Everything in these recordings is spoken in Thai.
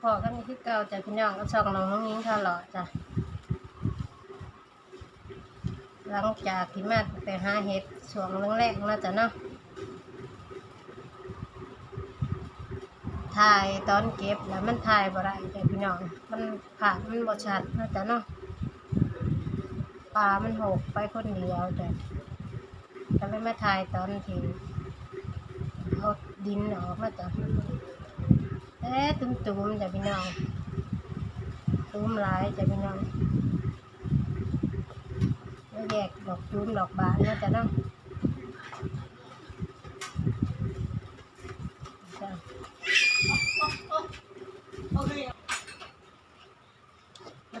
พอๆกันคือเก่าจ้ะพี่น้องก็ช่องน้องน้องนิ้งทะเลาะจ้ะหลังจากที่มาไปหาเห็ดช่วงแรกๆนะจ้ะเนาะถ่ายตอนเก็บแล้วมันถ่ายบ่ได้จ้ะพี่น้องมันผ่านมันบ่ชัดนะจ้ะเนาะปลามันหกไปคนเดียวจ้ะก็เลยมาถ่ายตอนที่เอาดินออกมาจ้ะ เอ๊ะตุ้มตุ้มๆจะพี่น้องตุ้มหลายจะพี่น้องแล้วแยกดอกตุ้มดอกบานนะจ้ะน้อง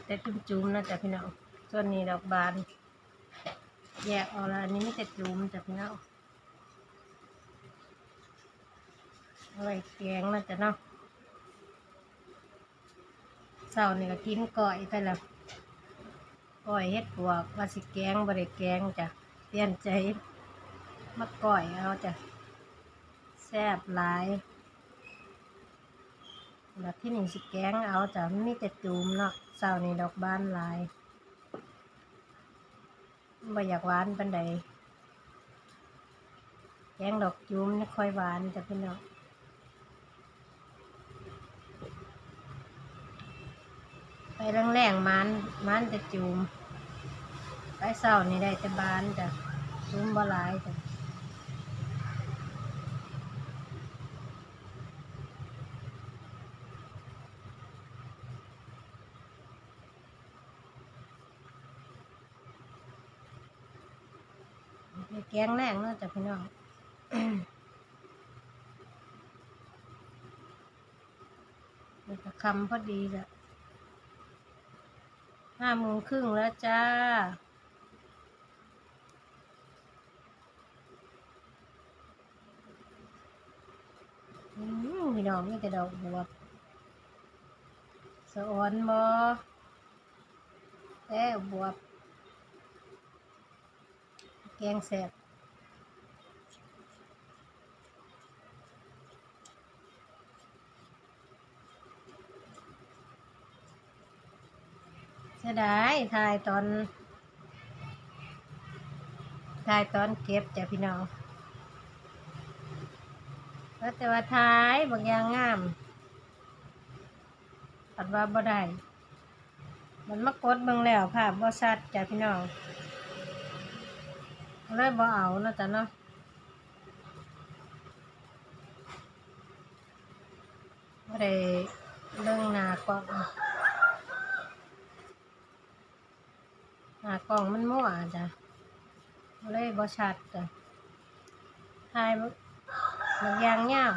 แต่จุ้มๆนะจ้ะพี่น้องส่วนนี้ดอกบาน แยกออกแล้วอันนี้ไม่แต่จุ้มจ้ะพี่น้องอาไว้แกงนะจ้ะเนาะ เสาร์นี่ก็กินก่อยไปแล้วก่อยเฮ็ดปวกว่าสิแกงบ่ได้แกงจ้ะเปลี่ยนใจมาก่อยเอาจ้ะแซ่บหลายแล้วที่หนี่งสิแกงเอาจ้ะมันมีแต่จูมเนาะเสาร์นี่ดอกบานหลายบ่อยากหวานปานใดแกงดอกจูมนี่ค่อยหวานจ้ะพี่น้อง ไปแรงๆมันมันจะจูมไปเศร้านี่ได้แต่บานจ้ะจูมบ่หลายจ้ะแกงแรงเนาะจ้ะพี่น้องมันจะคำพอดีจ้ะ ห้าโมงครึ่งแล้วจ้า อืมพี่น้องนี่แต่ดอกบัวสะออนบอแต่บวบแกงแสบ สียดายถ่ายตอนถ่ายตอนเก็บจ้ะพี่น้องแล้วแต่ว่าถ่ายบางอย่างงามปัดว่าบ่ได้มันมากดเบิ่งแล้วภาพบ่ชัดจ้ะพี่น้องเลยบ่เอาเนาะจ้ะเนาะบ่ได้เรื่องหน้ากล้องหน้า กล่องมันมั่วจ้ะเลยบอชัดจ้ะทายบ่บอย่างยาว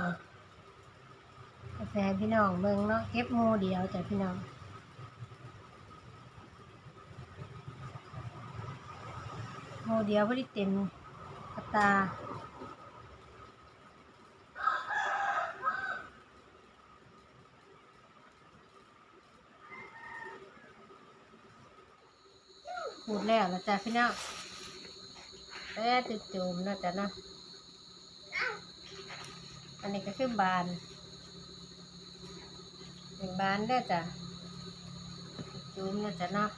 กาแฟพี่น้องเบิ่งเนาะเก็บมูเดียวจ้ะพี่น้องมูเดียวพอดีเต็มตา พูดแล้วนะจ้ะพี่น้องแล้ติดจูมนะจ๊ะเนาะอันนี้ก็คือบานเป็นบานเด้จ้ะจุ่มนะจ๊ะเนาะ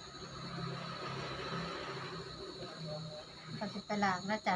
ก็สิไปล้างนะจ๊ะ